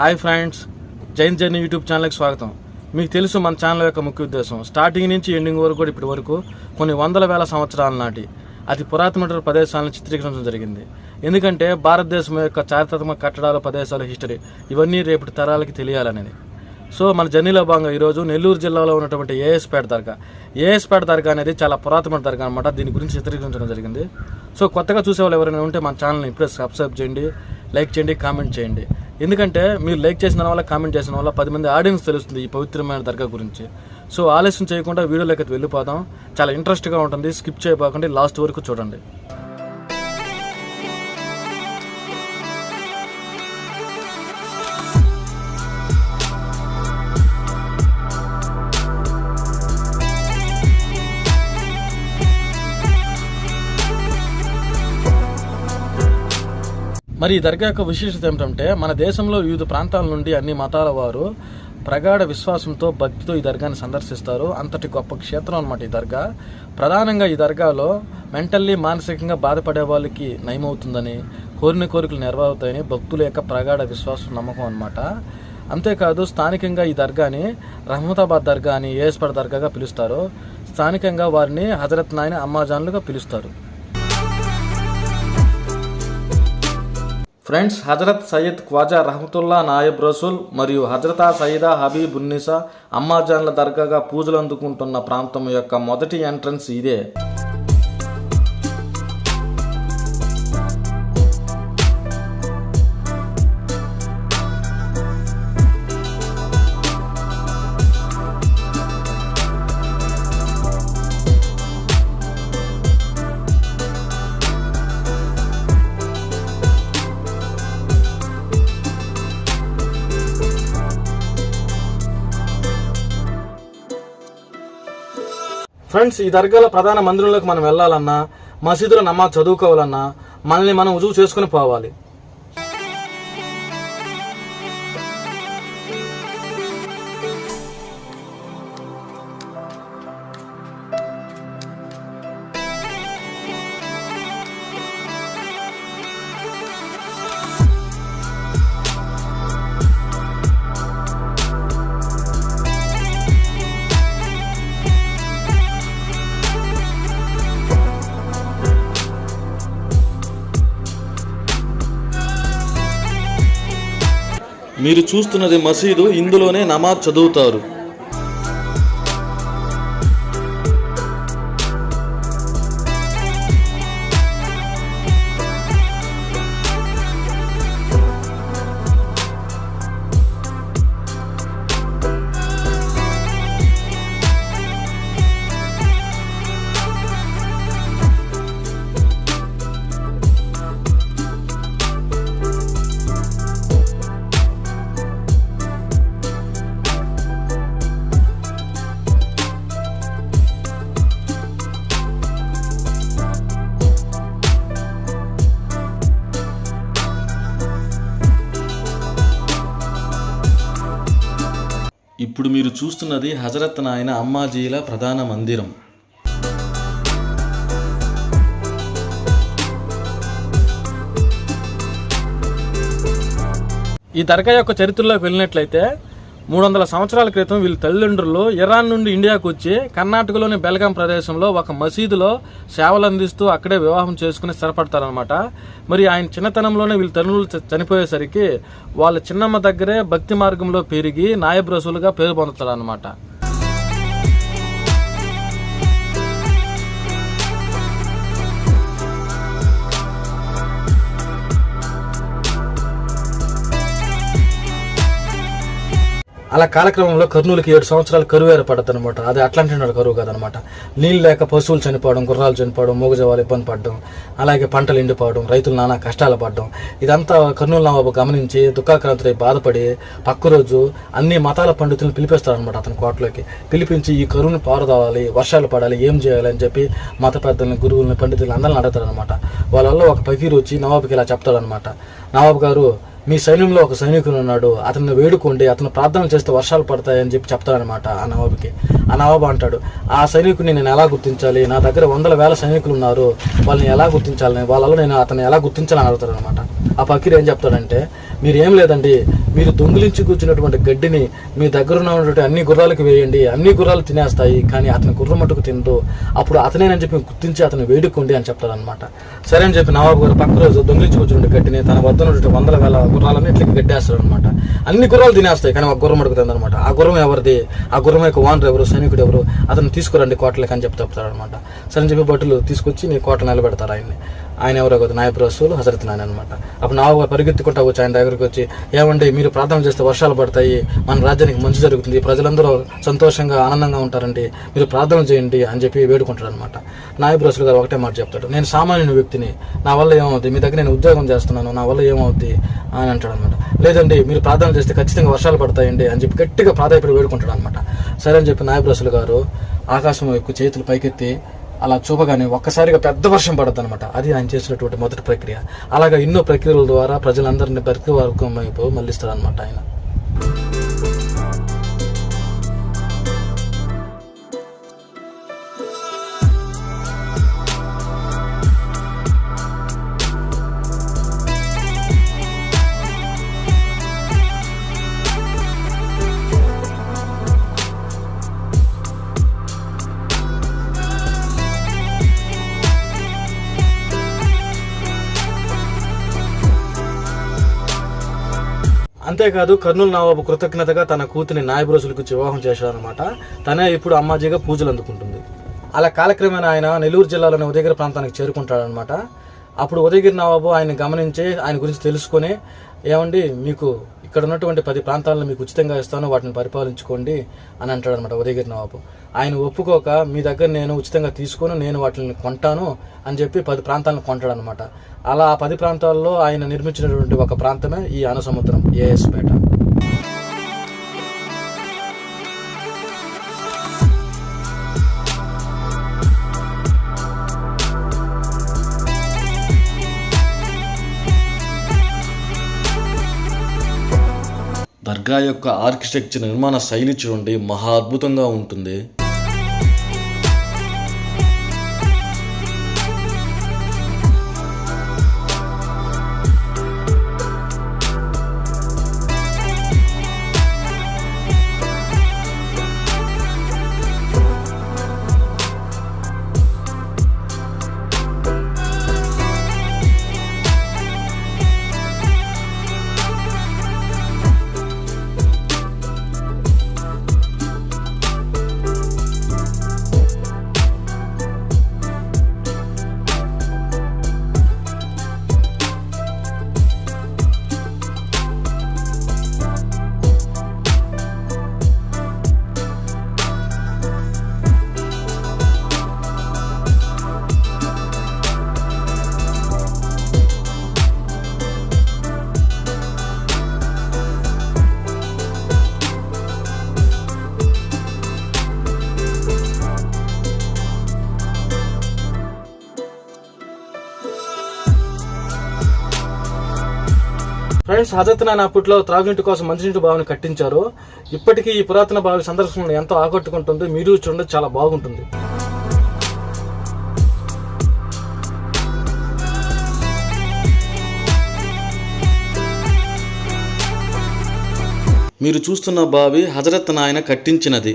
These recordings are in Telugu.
Hi friends Jain journey YouTube ఛానల్కి స్వాగతం. మీకు తెలుసు మన ఛానల్ యొక్క ముఖ్య ఉద్దేశం. స్టార్టింగ్ నుంచి ఎండింగ్ వరకు కూడా ఇప్పటి వరకు కొన్ని వందల వేల సంవత్సరాల నాటి అతి పురాతన ప్రదేశాలను చిత్రీకరించడం జరిగింది. ఎందుకంటే భారతదేశం యొక్క చారిత్రాత్మక కట్టడాలు ప్రదేశాలు హిస్టరీ ఇవన్నీ రేపటి తరాలకి తెలియాలనేది. సో మన జర్నీలో భాగంగా ఈరోజు నెల్లూరు జిల్లాలో ఉన్నటువంటి ఏఎస్పేట దర్గా. ఏఎస్పేట దర్గా అనేది చాలా పురాతన దర్గా అనమాట దీని గురించి చిత్రీకరించడం జరిగింది. సో కొత్తగా చూసే వాళ్ళు ఎవరైనా ఉంటే మన ఛానల్ని ఇప్పుడే సబ్స్క్రైబ్ చేయండి లైక్ చేయండి కామెంట్ చేయండి. ఎందుకంటే మీరు లైక్ చేసిన వల్ల కామెంట్ చేసిన వల్ల పది మంది ఆడియన్స్ తెలుస్తుంది ఈ పవిత్రమైన దర్గా గురించి. సో ఆలస్యం చేయకుండా వీడియోలోకి వెళ్ళిపోదాం. చాలా ఇంట్రెస్ట్గా ఉంటుంది. స్కిప్ చేయబోకండి. లాస్ట్ వరకు చూడండి. మరి ఈ దర్గా యొక్క విశేషత ఏమిటంటే మన దేశంలో వివిధ ప్రాంతాల నుండి అన్ని మతాల వారు ప్రగాఢ విశ్వాసంతో భక్తితో ఈ దర్గాని సందర్శిస్తారు. అంతటి గొప్ప క్షేత్రం అనమాట ఈ దర్గా. ప్రధానంగా ఈ దర్గాలో మెంటల్లీ మానసికంగా బాధపడే వాళ్ళకి నయమవుతుందని కోరిన కోరికలు నెరవేరుతాయని భక్తుల యొక్క ప్రగాఢ విశ్వాసం నమ్మకం అనమాట అంతేకాదు స్థానికంగా ఈ దర్గాని రహమతాబాద్ దర్గా అని ఏఎస్పర్ దర్గాగా పిలుస్తారు. స్థానికంగా వారిని హజరత్ నాయన అమ్మాజాన్లుగా పిలుస్తారు. ఫ్రెండ్స్ హజరత్ సయ్యద్ ఖ్వాజా రహమతుల్లా నాయబ్ రసూల్ మరియు హజరతా సయ్యదా హబీబ్ ఉన్నీసా అమ్మాజాన్ల దర్గాగా పూజలు అందుకుంటున్న ప్రాంతం యొక్క మొదటి ఎంట్రన్స్ ఇదే. ఫ్రెండ్స్ ఈ దర్గాల ప్రధాన మందిరంలోకి మనం వెళ్ళాలన్నా మసీదులో నమాజ్ చదువుకోవాలన్నా మనల్ని మనం రుజువు చేసుకుని పోవాలి. మీరు చూస్తున్నది మసీదు ఇందులోనే నమాజ్ చదువుతారు. ఇప్పుడు మీరు చూస్తున్నది హజరత్ నాయన అమ్మాజీల ప్రధాన మందిరం. ఈ దర్గా యొక్క చరిత్రలోకి వెళ్ళినట్లయితే మూడు వందల సంవత్సరాల క్రితం వీళ్ళ తల్లిదండ్రులు ఇరాన్ నుండి ఇండియాకు వచ్చి కర్ణాటకలోని బెల్గాం ప్రదేశంలో ఒక మసీదులో సేవలు అందిస్తూ అక్కడే వివాహం చేసుకుని స్థిరపడతారనమాట మరి ఆయన చిన్నతనంలోనే వీళ్ళ తల్లులు చనిపోయేసరికి వాళ్ళ చిన్నమ్మ దగ్గరే భక్తి మార్గంలో పెరిగి నాయబ్రసులుగా పేరు పొందుతారనమాట అలా కాలక్రమంలో కర్నూలుకి ఏడు సంవత్సరాలు కరువు ఏర్పడద్దు అనమాట అది అట్లాంటి నాడు కరువు కాదనమాట నీళ్ళు లేక పశువులు చనిపోవడం గుర్రాలు చనిపోవడం మూగజవాలు ఇబ్బంది పడడం అలాగే పంటలు ఎండిపోవడం రైతులు నానా కష్టాలు పడడం ఇదంతా కర్నూలు నవాబు గమనించి దుఃఖాక్రాంతి బాధపడి పక్క రోజు అన్ని మతాల పండితులను పిలిపిస్తారనమాట అతని కోటలోకి. పిలిపించి ఈ కరువును పారదోవాలి వర్షాలు పడాలి ఏం చేయాలి అని చెప్పి మత పెద్దల్ని గురువుల్ని పండితులను అందరిని అడుగుతారనమాట వాళ్ళల్లో ఒక పకీరు వచ్చి నవాబుకి ఇలా చెప్తాడనమాట నవాబు గారు మీ సైన్యంలో ఒక సైనికుడు ఉన్నాడు అతన్ని వేడుకోండి అతను ప్రార్థన చేస్తే వర్షాలు పడతాయని చెప్పి చెప్తాడనమాట ఆ నవాబుకి. ఆ నవాబు అంటాడు ఆ సైనికుని నేను ఎలా గుర్తించాలి? నా దగ్గర వందల వేల సైనికులు ఉన్నారు వాళ్ళని ఎలా గుర్తించాలని? వాళ్ళలో నేను అతను ఎలా గుర్తించాలని అడుగుతాడు అనమాట ఆ ఫకీర్ ఏం చెప్తాడంటే మీరు ఏం లేదండి మీరు దొంగిలించి కూర్చున్నటువంటి గడ్డిని మీ దగ్గర ఉన్నటువంటి అన్ని గుర్రాలకు వేయండి అన్ని గుర్రాలు తినేస్తాయి కానీ అతని గుర్రం మటుకు తిందో అప్పుడు అతనేనని చెప్పి గుర్తించి అతను వేడుకోండి అని చెప్తారనమాట సరే అని చెప్పి నవాబు గారు పక్క రోజు దొంగిలించి కూర్చున్న గడ్డిని తన వద్ద ఉన్నటువంటి వందల వేల గుర్రాలని ఇట్లా గడ్డేస్తారనమాట అన్ని గుర్రాలు తినేస్తాయి కానీ ఒక గుర్రం మటుకు తిందనమాట ఆ గుర్రం ఎవరిది? ఆ గుర్రం యొక్క వానరు ఎవరు? సైనికుడు ఎవరు? అతను తీసుకురండి కోటలకు అని చెప్తే చెప్తారనమాట సరే అని చెప్పి భటులు తీసుకొచ్చి నీ కోట నిలబెడతారు ఆయన్ని. ఆయన ఎవరో కదా నాయబ్ రసూలు హజరత్ నాయన అనమాట అప్పుడు నా పరిగెత్తుకుంటా వచ్చి ఆయన దగ్గరికి వచ్చి ఏమండి మీరు ప్రార్థన చేస్తే వర్షాలు పడతాయి మన రాజ్యానికి మంచి జరుగుతుంది ప్రజలందరూ సంతోషంగా ఆనందంగా ఉంటారండి మీరు ప్రార్థన చేయండి అని చెప్పి వేడుకుంటాడు అనమాట నాయబ్ రసూలు గారు ఒకటే మాట చెప్తాడు. నేను సామాన్యుని వ్యక్తిని నా వల్ల ఏమవుద్ది? మీ దగ్గర నేను ఉద్యోగం చేస్తున్నాను నా వల్ల ఏమవుద్ది? అని అంటాడు అనమాట లేదండి మీరు ప్రార్థన చేస్తే ఖచ్చితంగా వర్షాలు పడతాయండి అని చెప్పి గట్టిగా ప్రాధాయపడి వేడుకుంటాడు అనమాట సరే అని చెప్పి నాయబ్ రసూలు గారు ఆకాశం వైపు చేతులు పైకెత్తి అలా చూపగానే ఒక్కసారిగా పెద్ద వర్షం పడద్దు అనమాట అది ఆయన చేసినటువంటి మొదటి ప్రక్రియ. అలాగా ఎన్నో ప్రక్రియల ద్వారా ప్రజలందరినీ బతికి వర్గం వైపు మళ్ళిస్తారు అనమాట ఆయన. అంతేకాదు కర్నూలు నవాబు కృతజ్ఞతగా తన కూతుని నాయబు వివాహం చేశాడనమాట తనే ఇప్పుడు అమ్మాజీగా పూజలు అందుకుంటుంది. అలా కాలక్రమేణా ఆయన నెల్లూరు జిల్లాలోని ఉదయగిరి ప్రాంతానికి చేరుకుంటాడనమాట అప్పుడు ఉదయగిరి నవాబు ఆయన గమనించి ఆయన గురించి తెలుసుకొని ఏమండి మీకు ఇక్కడ ఉన్నటువంటి పది ప్రాంతాలను మీకు ఉచితంగా ఇస్తాను వాటిని పరిపాలించుకోండి అని అంటాడు అనమాట ఉదయగిరి నవాబు. ఆయన ఒప్పుకోక మీ దగ్గర నేను ఉచితంగా తీసుకొని నేను వాటిని కొంటాను అని చెప్పి పది ప్రాంతాలను కొంటాడు అనమాట అలా ఆ పది ప్రాంతాల్లో ఆయన నిర్మించినటువంటి ఒక ప్రాంతమే ఈ అనసముద్రం ఏఎస్పేట దర్గా యొక్క ఆర్కిటెక్చర్ నిర్మాణ శైలి చూడండి మహా అద్భుతంగా ఉంటుంది. ఫ్రెండ్స్ హజరత్ నాయన అప్పట్లో త్రాగునీటి కోసం మంచినీటి బావిని కట్టించారు. ఇప్పటికీ ఈ పురాతన బావి సందర్శనలు ఎంతో ఆకట్టుకుంటుంది. మీరు చూడండి చాలా బాగుంటుంది. మీరు చూస్తున్న బావి హజరత్ నాయన కట్టించినది.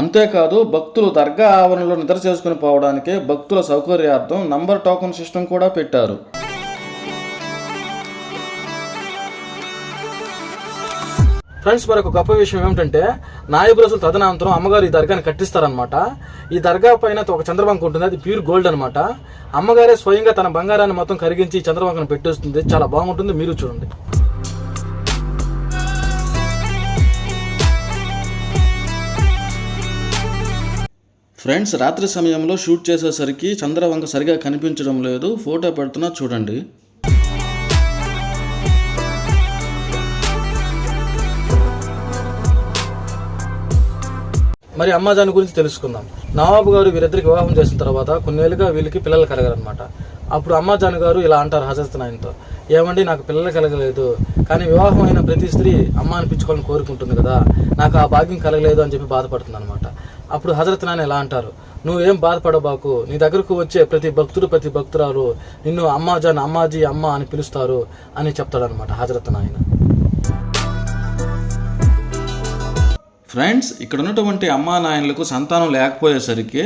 అంతేకాదు భక్తులు దర్గా ఆవరణలో నిద్ర చేసుకుని పోవడానికి భక్తుల సౌకర్యార్థం నంబర్ టోకన్ సిస్టమ్ కూడా పెట్టారు. ఫ్రెండ్స్ మరొక గొప్ప విషయం ఏమిటంటే నాయబు రసులు తదనంతరం అమ్మగారు ఈ దర్గాని కట్టిస్తారనమాట ఈ దర్గా పైన ఒక చంద్రబంక ఉంటుంది అది ప్యూర్ గోల్డ్ అనమాట అమ్మగారే స్వయంగా తన బంగారాన్ని మొత్తం కరిగించి ఈ చంద్రబంకను పెట్టేస్తుంది చాలా బాగుంటుంది మీరు చూడండి. ఫ్రెండ్స్ రాత్రి సమయంలో షూట్ చేసేసరికి చంద్రవంక సరిగా కనిపించడం లేదు. ఫోటో పెడుతున్నా చూడండి. మరి అమ్మాజాన్ గురించి తెలుసుకుందాం. నవాబు గారు వీరిద్దరికి వివాహం చేసిన తర్వాత కొన్నేళ్ళుగా వీళ్ళకి పిల్లలు కలగరనమాట అప్పుడు అమ్మాజాన్ గారు ఇలా అంటారు హజరత్ నాయనతో. ఏమండి నాకు పిల్లలు కలగలేదు. కానీ వివాహం అయిన ప్రతి స్త్రీ అమ్మ అనిపించుకోవాలని కోరుకుంటుంది కదా. నాకు ఆ భాగ్యం కలగలేదు అని చెప్పి బాధపడుతుంది అనమాట అప్పుడు హజరత్ నాన్న ఎలా అంటారు? నువ్వేం బాధపడబాకు నీ దగ్గరకు వచ్చే ప్రతి భక్తుడు ప్రతి భక్తురాలు నిన్ను అమ్మాజాన్ అమ్మాజీ అమ్మ అని పిలుస్తారు అని చెప్తాడనమాట హజరత్ నాయన. ఫ్రెండ్స్ ఇక్కడ ఉన్నటువంటి అమ్మా నాయనలకు సంతానం లేకపోయేసరికి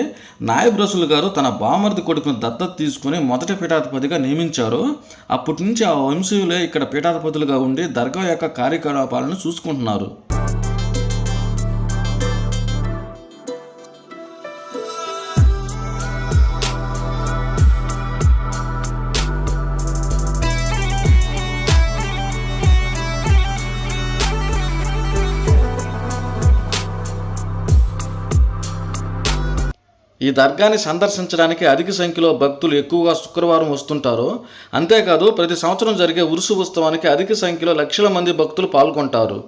నాయబ్ రసూల్ గారు తన బామర్ది కొడుకును దత్తత తీసుకుని మొదటి పీఠాధిపతిగా నియమించారు. అప్పటి నుంచి ఆ వంశీయులే ఇక్కడ పీఠాధిపతులుగా ఉండి దర్గా యొక్క కార్యకలాపాలను చూసుకుంటున్నారు. ఈ దర్గాని సందర్శించడానికి అధిక సంఖ్యలో భక్తులు ఎక్కువగా శుక్రవారం వస్తుంటారు. అంతేకాదు ప్రతి సంవత్సరం జరిగే ఉరుసు ఉత్సవానికి అధిక సంఖ్యలో లక్షల మంది భక్తులు పాల్గొంటారు.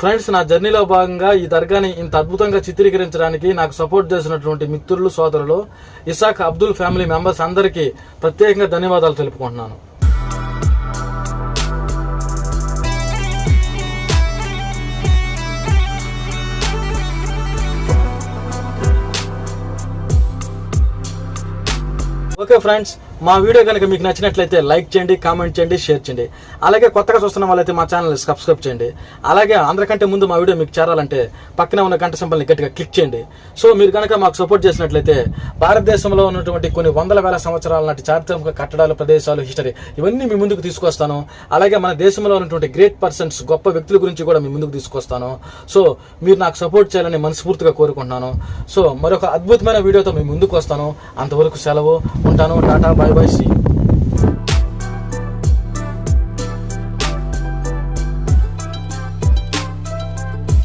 ఫ్రెండ్స్ నా జర్నీలో భాగంగా ఈ దర్గాని ఇంత అద్భుతంగా చిత్రీకరించడానికి నాకు సపోర్ట్ చేసినటువంటి మిత్రులు సోదరులు ఇసాక్ అబ్దుల్ ఫ్యామిలీ మెంబర్స్ అందరికీ ప్రత్యేకంగా ధన్యవాదాలు తెలుపుకుంటున్నాను. ఓకే ఫ్రెండ్స్ మా వీడియో కనుక మీకు నచ్చినట్లయితే లైక్ చేయండి కామెంట్ చేయండి షేర్ చేయండి. అలాగే కొత్తగా చూస్తున్న వాళ్ళైతే మా ఛానల్ సబ్స్క్రైబ్ చేయండి. అలాగే అందరికంటే ముందు మా వీడియో మీకు చేరాలంటే పక్కనే ఉన్న గంట సింబల్ని గట్టిగా క్లిక్ చేయండి. సో మీరు కనుక మాకు సపోర్ట్ చేసినట్లయితే భారతదేశంలో ఉన్నటువంటి కొన్ని వందల వేల సంవత్సరాల నాటి చారిత్రక కట్టడాలు ప్రదేశాలు హిస్టరీ ఇవన్నీ మీ ముందుకు తీసుకొస్తాను. అలాగే మన దేశంలో ఉన్నటువంటి గ్రేట్ పర్సన్స్ గొప్ప వ్యక్తుల గురించి కూడా మీ ముందుకు తీసుకొస్తాను. సో మీరు నాకు సపోర్ట్ చేయాలని మనస్ఫూర్తిగా కోరుకుంటున్నాను. సో మరొక అద్భుతమైన వీడియోతో మీ ముందుకు వస్తాను. అంతవరకు సెలవు. ఉంటాను. టాటా బాయ్. Bye see